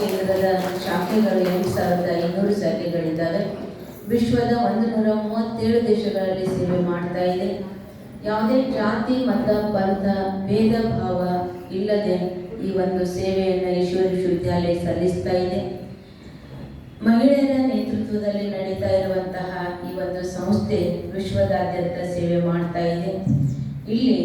ಕೇಂದ್ರದ ಶಾಖೆಗಳು ಎಂಟು ಸಾವಿರದ ಐನೂರು ಶಾಖೆಗಳಿದ್ದಾವೆ. ವಿಶ್ವದ ಒಂದು ನೂರ ಮೂವತ್ತೇಳು ದೇಶಗಳಲ್ಲಿ ಸೇವೆ ಮಾಡ್ತಾ ಇದೆ. ಯಾವುದೇ ಜಾತಿ, ಮತ, ಪಂಥ, ಭೇದ, ಭಾವ ಇಲ್ಲದೆ ಈ ಒಂದು ಸೇವೆಯನ್ನು ಈಶ್ವರ ವಿಶ್ವವಿದ್ಯಾಲಯ ಸಲ್ಲಿಸ್ತಾ ಇದೆ. ಮಹಿಳೆಯರ ನೇತೃತ್ವದಲ್ಲಿ ನಡೀತಾ ಇರುವಂತಹ ಈ ಒಂದು ಸಂಸ್ಥೆ ವಿಶ್ವದಾದ್ಯಂತ ಸೇವೆ ಮಾಡ್ತಾ ಇದೆ. ಇಲ್ಲಿ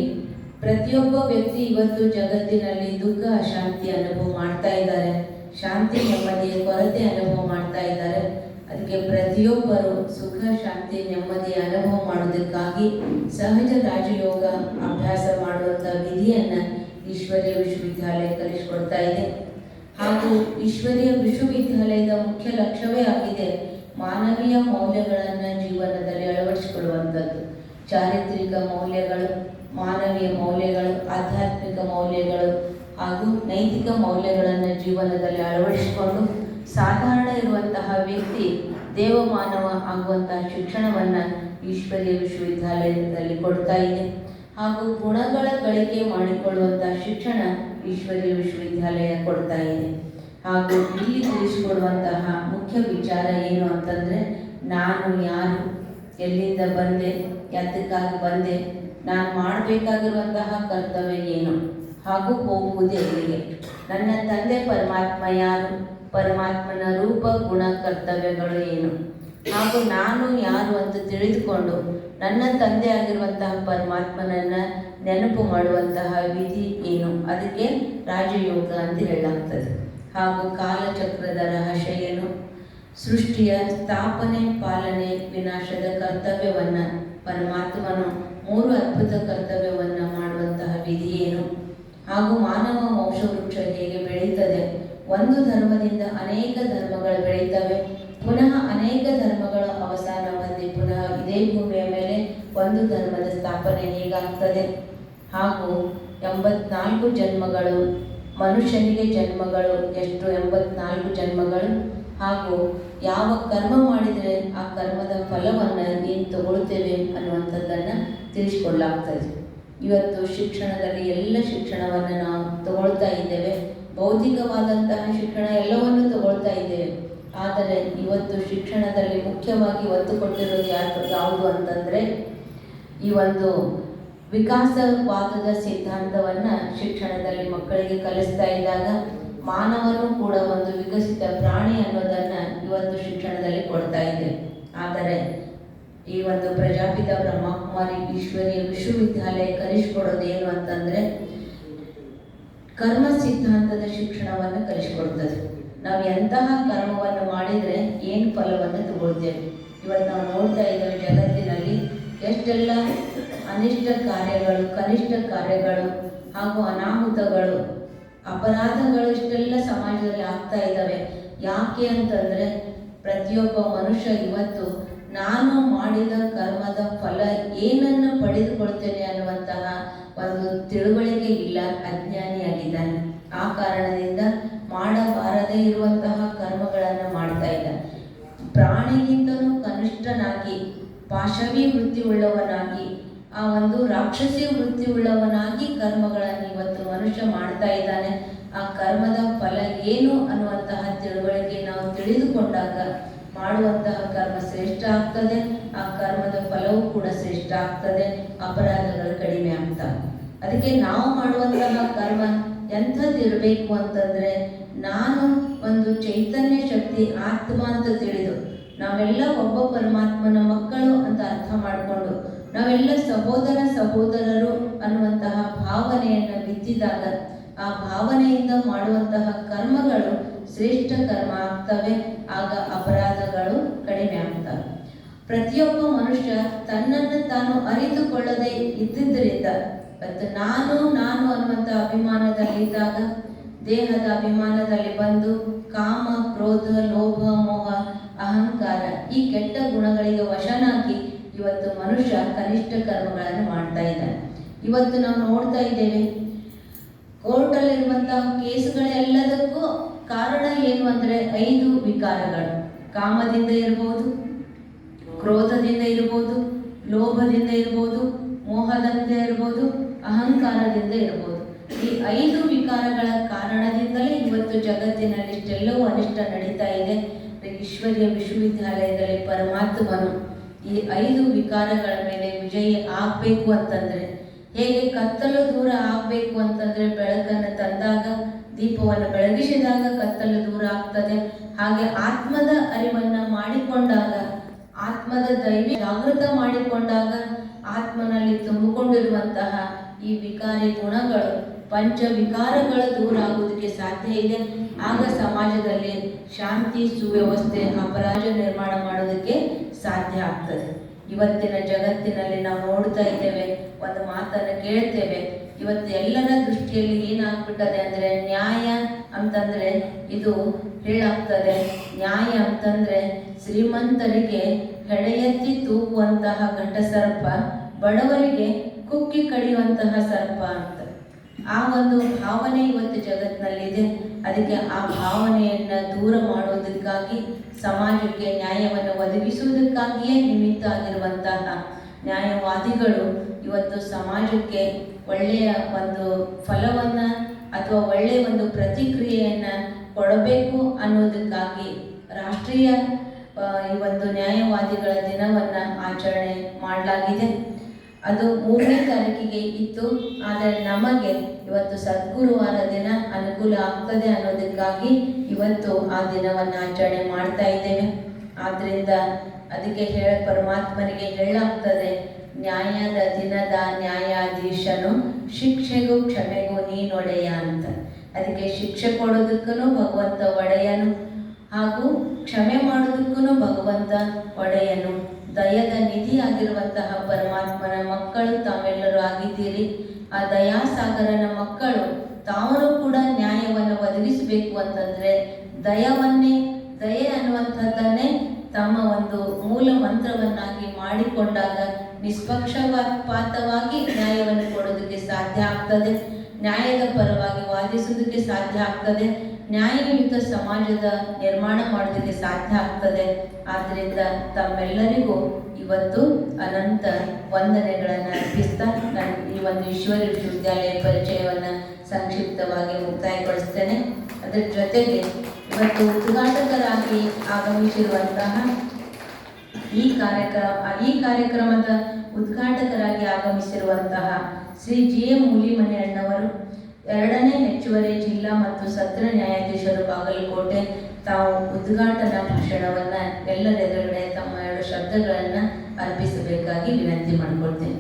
ಪ್ರತಿಯೊಬ್ಬ ವ್ಯಕ್ತಿ ಇವತ್ತು ಜಗತ್ತಿನಲ್ಲಿ ದುಃಖ, ಅಶಾಂತಿ ಅನುಭವ ಮಾಡ್ತಾ ಇದ್ದಾರೆ. ಶಾಂತಿ ನೆಮ್ಮದಿಯ ಕೊರತೆ ಅನುಭವ ಮಾಡ್ತಾ ಇದ್ದಾರೆ. ಅದಕ್ಕೆ ಪ್ರತಿಯೊಬ್ಬರು ಸುಖ, ಶಾಂತಿ ನೆಮ್ಮದಿ ಅನುಭವ ಮಾಡೋದಕ್ಕಾಗಿ ಸಹಜ ರಾಜಯೋಗ ಅಭ್ಯಾಸ ಮಾಡುವಂಥ ವಿಧಿಯನ್ನ ಈಶ್ವರ್ಯ ವಿಶ್ವವಿದ್ಯಾಲಯ ಕಲಿಸಿಕೊಡ್ತಾ ಇದೆ. ಹಾಗೂ ಈಶ್ವರ್ಯ ವಿಶ್ವವಿದ್ಯಾಲಯದ ಮುಖ್ಯ ಲಕ್ಷ್ಯವೇ ಆಗಿದೆ ಮಾನವೀಯ ಮೌಲ್ಯಗಳನ್ನು ಜೀವನದಲ್ಲಿ ಅಳವಡಿಸಿಕೊಳ್ಳುವಂಥದ್ದು ಚಾರಿತ್ರಿಕ ಮೌಲ್ಯಗಳು, ಮಾನವೀಯ ಮೌಲ್ಯಗಳು, ಆಧ್ಯಾತ್ಮಿಕ ಮೌಲ್ಯಗಳು ಹಾಗೂ ನೈತಿಕ ಮೌಲ್ಯಗಳನ್ನು ಜೀವನದಲ್ಲಿ ಅಳವಡಿಸಿಕೊಂಡು ಸಾಧಾರಣ ಇರುವಂತಹ ವ್ಯಕ್ತಿ ದೇವಮಾನವ ಆಗುವಂತಹ ಶಿಕ್ಷಣವನ್ನು ಈಶ್ವರೀಯ ವಿಶ್ವವಿದ್ಯಾಲಯದಲ್ಲಿ ಕೊಡ್ತಾ ಇದೆ. ಹಾಗೂ ಗುಣಗಳ ಗಳಿಕೆ ಮಾಡಿಕೊಳ್ಳುವಂತಹ ಶಿಕ್ಷಣ ಈಶ್ವರೀಯ ವಿಶ್ವವಿದ್ಯಾಲಯ ಕೊಡ್ತಾ ಇದೆ. ಹಾಗೂ ಇಲ್ಲಿ ತಿಳಿಸಿಕೊಡುವಂತಹ ಮುಖ್ಯ ವಿಚಾರ ಏನು ಅಂತಂದರೆ, ನಾನು ಯಾರು, ಎಲ್ಲಿಂದ ಬಂದೆ, ಯಾತಕ್ಕಾಗಿ ಬಂದೆ, ನಾನು ಮಾಡಬೇಕಾಗಿರುವಂತಹ ಕರ್ತವ್ಯ ಏನು? ಹಾಗೂ ಹೋಗುವುದೇ ನನ್ನ ತಂದೆ ಪರಮಾತ್ಮ ಯಾರು ಪರಮಾತ್ಮನ ರೂಪ ಗುಣ ಕರ್ತವ್ಯಗಳು ಏನು? ಹಾಗೂ ನಾನು ಯಾರು ಅಂತ ತಿಳಿದುಕೊಂಡು ನನ್ನ ತಂದೆ ಆಗಿರುವಂತಹ ಪರಮಾತ್ಮನನ್ನ ನೆನಪು ಮಾಡುವಂತಹ ವಿಧಿ ಏನು? ಅದಕ್ಕೆ ರಾಜಯೋಗ ಅಂತ ಹೇಳಲಾಗ್ತದೆ. ಹಾಗೂ ಕಾಲಚಕ್ರದ ರಹಸ್ಯ ಏನು? ಸೃಷ್ಟಿಯ ಸ್ಥಾಪನೆ, ಪಾಲನೆ, ವಿನಾಶದ ಕರ್ತವ್ಯವನ್ನು, ಪರಮಾತ್ಮನು ಮೂರು ಅದ್ಭುತ ಕರ್ತವ್ಯವನ್ನು ಮಾಡುವಂತಹ ವಿಧಿ ಏನು? ಹಾಗೂ ಮಾನವ ವಂಶವೃಕ್ಷ ಹೇಗೆ ಬೆಳೀತದೆ ಒಂದು ಧರ್ಮದಿಂದ ಅನೇಕ ಧರ್ಮಗಳು ಬೆಳೀತವೆ ಪುನಃ ಅನೇಕ ಧರ್ಮಗಳ ಅವಸಾನ ಹೊಂದಿ ಪುನಃ ಇದೇ ಭೂಮಿಯ ಮೇಲೆ ಒಂದು ಧರ್ಮದ ಸ್ಥಾಪನೆ ಹೇಗಾಗ್ತದೆ? ಹಾಗೂ ಎಂಬತ್ನಾಲ್ಕು ಜನ್ಮಗಳು, ಮನುಷ್ಯನಿಗೆ ಜನ್ಮಗಳು, ಎಷ್ಟು ಎಂಬತ್ನಾಲ್ಕು ಜನ್ಮಗಳು? ಹಾಗೂ ಯಾವ ಕರ್ಮ ಮಾಡಿದರೆ ಆ ಕರ್ಮದ ಫಲವನ್ನು ನೀನು ತಗೊಳ್ತೇವೆ ಅನ್ನುವಂಥದ್ದನ್ನು ತಿಳಿಸ್ಕೊಡ್ಲಾಗ್ತದೆ. ಇವತ್ತು ಶಿಕ್ಷಣದಲ್ಲಿ ಎಲ್ಲ ಶಿಕ್ಷಣವನ್ನು ನಾವು ತಗೊಳ್ತಾ ಇದ್ದೇವೆ. ಬೌದ್ಧಿಕವಾದಂತಹ ಶಿಕ್ಷಣ ಎಲ್ಲವನ್ನು ತಗೊಳ್ತಾ ಇದ್ದೇವೆ. ಆದರೆ ಇವತ್ತು ಶಿಕ್ಷಣದಲ್ಲಿ ಮುಖ್ಯವಾಗಿ ಒತ್ತು ಕೊಟ್ಟಿರೋದು ಯಾರು ಯಾವುದು ಅಂತಂದರೆ ಈ ಒಂದು ವಿಕಾಸವಾದದ ಸಿದ್ಧಾಂತವನ್ನು ಶಿಕ್ಷಣದಲ್ಲಿ ಮಕ್ಕಳಿಗೆ ಕಲಿಸ್ತಾ ಇದ್ದಾಗ ಮಾನವನು ಕೂಡ ಒಂದು ವಿಕಸಿತ ಪ್ರಾಣಿ ಅನ್ನೋದನ್ನು ಇವತ್ತು ಶಿಕ್ಷಣದಲ್ಲಿ ಕೊಡ್ತಾ ಇದೆ ಆದರೆ ಈ ಒಂದು ಪ್ರಜಾಪಿತ ಬ್ರಹ್ಮಕುಮಾರಿ ಈಶ್ವರಿಯ ವಿಶ್ವವಿದ್ಯಾಲಯ ಕಲಿಸ್ಕೊಡೋದು ಏನು ಅಂತಂದರೆ ಕರ್ಮ ಸಿದ್ಧಾಂತದ ಶಿಕ್ಷಣವನ್ನು ಕಲಿಸ್ಕೊಡ್ತದೆ. ನಾವು ಎಂತಹ ಕರ್ಮವನ್ನು ಮಾಡಿದರೆ ಏನು ಫಲವನ್ನು ತಗೊಳ್ತೇವೆ? ಇವತ್ತು ನಾವು ನೋಡ್ತಾ ಇದ್ದೇವೆ ಜಗತ್ತಿನಲ್ಲಿ ಎಷ್ಟೆಲ್ಲ ಅನಿಷ್ಟ ಕಾರ್ಯಗಳು, ಕನಿಷ್ಠ ಕಾರ್ಯಗಳು ಹಾಗೂ ಅನಾಹುತಗಳು, ಅಪರಾಧಗಳು ಇಷ್ಟೆಲ್ಲ ಸಮಾಜದಲ್ಲಿ ಆಗ್ತಾ ಇದ್ದಾವೆ. ಯಾಕೆ ಅಂತಂದರೆ ಪ್ರತಿಯೊಬ್ಬ ಮನುಷ್ಯ ಇವತ್ತು ನಾನು ಮಾಡಿದ ಕರ್ಮದ ಫಲ ಏನನ್ನು ಪಡೆದುಕೊಳ್ತೇನೆ ಅನ್ನುವಂತಹ ಒಂದು ತಿಳುವಳಿಕೆ ಇಲ್ಲ ಅಜ್ಞಾನಿಯಾಗಿದ್ದಾನೆ ಆ ಕಾರಣದಿಂದ ಮಾಡಬಾರದೇ ಇರುವಂತಹ ಕರ್ಮಗಳನ್ನು ಮಾಡ್ತಾ ಇದ್ದ ಪ್ರಾಣಿಗಿಂತಲೂ ಕನಿಷ್ಠನಾಗಿ ಪಾಶವಿ ವೃತ್ತಿ ಉಳ್ಳವನಾಗಿ, ಆ ಒಂದು ರಾಕ್ಷಸಿ ವೃತ್ತಿ ಉಳ್ಳವನಾಗಿ ಕರ್ಮಗಳನ್ನು ಇವತ್ತು ಮನುಷ್ಯ ಮಾಡ್ತಾ ಇದ್ದಾನೆ. ಆ ಕರ್ಮದ ಫಲ ಏನು ಅನ್ನುವಂತಹ ತಿಳುವಳಿಕೆ ನಾವು ತಿಳಿದುಕೊಂಡಾಗ ಮಾಡುವಂತಹ ಕರ್ಮ ಶ್ರೇಷ್ಠ ಆಗ್ತದೆ, ಆ ಕರ್ಮದ ಫಲವೂ ಕೂಡ ಶ್ರೇಷ್ಠ ಆಗ್ತದೆ, ಅಪರಾಧಗಳು ಕಡಿಮೆ ಆಗ್ತವೆ ಅದಕ್ಕೆ ನಾವು ಮಾಡುವಂತಹ ಕರ್ಮ ಎಂಥದ್ದಿರಬೇಕು ಅಂತಂದ್ರೆ, ನಾನು ಒಂದು ಚೈತನ್ಯ ಶಕ್ತಿ ಆತ್ಮ ಅಂತ ತಿಳಿದು, ನಾವೆಲ್ಲ ಒಬ್ಬ ಪರಮಾತ್ಮನ ಮಕ್ಕಳು ಅಂತ ಅರ್ಥ ಮಾಡಿಕೊಂಡು, ನಾವೆಲ್ಲ ಸಹೋದರ ಸಹೋದರರು ಅನ್ನುವಂತಹ ಭಾವನೆಯನ್ನು ಬಿತ್ತಿದಾಗ, ಆ ಭಾವನೆಯಿಂದ ಮಾಡುವಂತಹ ಕರ್ಮಗಳು ಶ್ರೇಷ್ಠ ಕರ್ಮ ಆಗ್ತವೆ ಆಗ ಅಪರಾಧಗಳು ಕಡಿಮೆ ಆಗ್ತವೆ. ಪ್ರತಿಯೊಬ್ಬ ಮನುಷ್ಯ ತನ್ನನ್ನು ತಾನು ಅರಿತುಕೊಳ್ಳದೆ ಇದ್ದಿದ್ದರಿಂದ, ಮತ್ತು ನಾನು ನಾನು ಅನ್ನುವಂಥ ಅಭಿಮಾನದಲ್ಲಿದ್ದಾಗ ದೇಹದ ಅಭಿಮಾನದಲ್ಲಿ ಬಂದು ಕಾಮ, ಕ್ರೋಧ, ಲೋಭ, ಮೋಹ, ಅಹಂಕಾರ ಈ ಕೆಟ್ಟ ಗುಣಗಳಿಗೆ ವಶನಾಗಿ ಇವತ್ತು ಮನುಷ್ಯ ಕನಿಷ್ಠ ಕರ್ಮಗಳನ್ನು ಮಾಡ್ತಾ ಇದ್ದಾನೆ. ಇವತ್ತು ನಾವು ನೋಡ್ತಾ ಇದ್ದೇವೆ, ಕೋರ್ಟಲ್ಲಿರುವಂತಹ ಕೇಸುಗಳೆಲ್ಲದಕ್ಕೂ ಕಾರಣ ಏನು ಅಂದರೆ ಐದು ವಿಕಾರಗಳು. ಕಾಮದಿಂದ ಇರಬಹುದು ಕ್ರೋಧದಿಂದ ಇರಬಹುದು ಲೋಭದಿಂದ ಇರಬಹುದು ಮೋಹದಿಂದ ಇರಬಹುದು ಅಹಂಕಾರದಿಂದ ಇರಬಹುದು ಈ ಐದು ವಿಕಾರಗಳ ಕಾರಣದಿಂದಲೇ ಇವತ್ತು ಜಗತ್ತಿನಲ್ಲಿ ಇಷ್ಟೆಲ್ಲವೂ ಅನಿಷ್ಟ ನಡೀತಾ ಇದೆ. ಈಶ್ವರ್ಯ ವಿಶ್ವವಿದ್ಯಾಲಯದಲ್ಲಿ ಪರಮಾತ್ಮನು ಈ ಐದು ವಿಕಾರಗಳ ಮೇಲೆ ವಿಜಯ ಆಗ್ಬೇಕು ಅಂತಂದ್ರೆ, ಹೇಗೆ ಕತ್ತಲು ದೂರ ಆಗಬೇಕು ಅಂತಂದ್ರೆ ಬೆಳಕನ್ನು ದೀಪವನ್ನು ಬೆಳಗಿಸಿದಾಗ ಕತ್ತಲು ದೂರ ಆಗ್ತದೆ. ಹಾಗೆ ಆತ್ಮದ ಅರಿವನ್ನ ಮಾಡಿಕೊಂಡಾಗ, ಆತ್ಮದ ದೈವಿ ಜಾಗೃತ ಮಾಡಿಕೊಂಡಾಗ ಆತ್ಮನಲ್ಲಿ ತುಂಬಿಕೊಂಡಿರುವಂತಹ ಈ ವಿಕಾರಿ ಗುಣಗಳು, ಪಂಚ ವಿಕಾರಗಳು ದೂರ ಆಗುವುದಕ್ಕೆ ಸಾಧ್ಯ ಇದೆ. ಆಗ ಸಮಾಜದಲ್ಲಿ ಶಾಂತಿ, ಸುವ್ಯವಸ್ಥೆ, ಅಪರಾಧ ನಿರ್ಮಾಣ ಮಾಡೋದಕ್ಕೆ ಸಾಧ್ಯ ಆಗ್ತದೆ. ಇವತ್ತಿನ ಜಗತ್ತಿನಲ್ಲಿ ನಾವು ನೋಡ್ತಾ ಇದ್ದೇವೆ, ಒಂದು ಮಾತನ್ನು ಕೇಳ್ತೇವೆ. ಇವತ್ತು ಎಲ್ಲರ ದೃಷ್ಟಿಯಲ್ಲಿ ಏನಾಗ್ಬಿಟ್ಟದೆ ಅಂದ್ರೆ ನ್ಯಾಯ ಅಂತಂದ್ರೆ ಇದು ಹೇಳಾಗ್ತದೆ. ನ್ಯಾಯ ಅಂತಂದ್ರೆ ಶ್ರೀಮಂತರಿಗೆ ಹೆಡೆಯೆತ್ತಿ ತೂಗುವಂತಹ ಘಟಸರ್ಪ, ಬಡವರಿಗೆ ಕುಕ್ಕಿ ಕಡಿಯುವಂತಹ ಸರ್ಪ ಅಂತ. ಆ ಒಂದು ಭಾವನೆ ಇವತ್ತು ಜಗತ್ತಿನಲ್ಲಿದೆ ಅದಕ್ಕೆ ಆ ಭಾವನೆಯನ್ನ ದೂರ ಮಾಡೋದಕ್ಕಾಗಿ, ಸಮಾಜಕ್ಕೆ ನ್ಯಾಯವನ್ನು ಒದಗಿಸುವುದಕ್ಕಾಗಿಯೇ ನಿಮಿತ್ತ ಆಗಿರುವಂತಹ ನ್ಯಾಯವಾದಿಗಳು ಇವತ್ತು ಸಮಾಜಕ್ಕೆ ಒಳ್ಳೆಯ ಒಂದು ಫಲವನ್ನ ಅಥವಾ ಒಳ್ಳೆಯ ಒಂದು ಪ್ರತಿಕ್ರಿಯೆಯನ್ನ ಕೊಡಬೇಕು ಅನ್ನೋದಕ್ಕಾಗಿ ರಾಷ್ಟ್ರೀಯ ಈ ಒಂದು ನ್ಯಾಯವಾದಿಗಳ ದಿನವನ್ನ ಆಚರಣೆ ಮಾಡಲಾಗಿದೆ. ಅದು ಮೂರನೇ ತಾರೀಕಿಗೆ ಇತ್ತು. ಆದರೆ ನಮಗೆ ಇವತ್ತು ಸದ್ಗುರುವಾರ ದಿನ ಅನುಕೂಲ ಆಗ್ತದೆ ಅನ್ನೋದಕ್ಕಾಗಿ ಇವತ್ತು ಆ ದಿನವನ್ನು ಆಚರಣೆ ಮಾಡ್ತಾ ಇದ್ದೇವೆ. ಆದ್ದರಿಂದ ಅದಕ್ಕೆ ಹೇಳ ಪರಮಾತ್ಮನಿಗೆ ಹೇಳಾಗ್ತದೆ ನ್ಯಾಯದ ದಿನದ ನ್ಯಾಯಾಧೀಶನು, ಶಿಕ್ಷೆಗೂ ಕ್ಷಮೆಗೂ ನೀನೊಡೆಯ ಅಂತ ಅದಕ್ಕೆ ಶಿಕ್ಷೆ ಕೊಡೋದಕ್ಕೂ ಭಗವಂತ ಒಡೆಯನು ಹಾಗೂ ಕ್ಷಮೆ ಮಾಡೋದಕ್ಕೂ ಭಗವಂತ ಒಡೆಯನು. ದಯದ ನಿಧಿಯಾಗಿರುವಂತಹ ಪರಮಾತ್ಮನ ಮಕ್ಕಳು ತಾವೆಲ್ಲರೂ ಆಗಿದ್ದೀರಿ. ಆ ದಯಾಸಾಗರನ ಮಕ್ಕಳು ತಾವರು ಕೂಡ ನ್ಯಾಯವನ್ನು ಒದಗಿಸಬೇಕು ಅಂತಂದರೆ ದಯವನ್ನೇ, ದಯೆ ಅನ್ನುವಂಥದ್ದನ್ನೇ ತಮ್ಮ ಒಂದು ಮೂಲ ಮಂತ್ರವನ್ನಾಗಿ ಮಾಡಿಕೊಂಡಾಗ ನಿಷ್ಪಕ್ಷಪಾತವಾಗಿ ನ್ಯಾಯವನ್ನು ಕೊಡೋದಕ್ಕೆ ಸಾಧ್ಯ ಆಗ್ತದೆ. ನ್ಯಾಯದ ಪರವಾಗಿ ವಾದಿಸುವುದಕ್ಕೆ ಸಾಧ್ಯ ಆಗ್ತದೆ. ನ್ಯಾಯಯುತ ಸಮಾಜದ ನಿರ್ಮಾಣ ಮಾಡೋದಕ್ಕೆ ಸಾಧ್ಯ ಆಗ್ತದೆ. ಆದ್ದರಿಂದ ತಮ್ಮೆಲ್ಲರಿಗೂ ಇವತ್ತು ಅನಂತ ವಂದನೆಗಳನ್ನು ಅರ್ಪಿಸ್ತಾ ನಾನು ಈ ಒಂದು ಈಶ್ವರ ವಿಶ್ವವಿದ್ಯಾಲಯ ಪರಿಚಯವನ್ನು ಸಂಕ್ಷಿಪ್ತವಾಗಿ ಮುಕ್ತಾಯಗೊಳಿಸ್ತೇನೆ. ಅದರ ಜೊತೆಗೆ ಇವತ್ತು ಉದ್ಘಾಟಕರಾಗಿ ಆಗಮಿಸಿರುವಂತಹ ಈ ಕಾರ್ಯಕ್ರಮ, ಈ ಕಾರ್ಯಕ್ರಮದ ಉದ್ಘಾಟಕರಾಗಿ ಆಗಮಿಸಿರುವಂತಹ ಶ್ರೀ ಜಿ ಎಂ ಮೂಲಿಮನಿ ಅಣ್ಣವರು, ಎರಡನೇ ಹೆಚ್ಚುವರಿ ಜಿಲ್ಲಾ ಮತ್ತು ಸತ್ರ ನ್ಯಾಯಾಧೀಶರು ಬಾಗಲಕೋಟೆ ತಾವು ಉದ್ಘಾಟನಾ ಭಾಷಣವನ್ನ ಎಲ್ಲರ ಎದುರುಗಡೆ ತಮ್ಮ ಎರಡು ಶಬ್ದಗಳನ್ನು ಅರ್ಪಿಸಬೇಕಾಗಿ ವಿನಂತಿ ಮಾಡಿಕೊಳ್ತೇನೆ.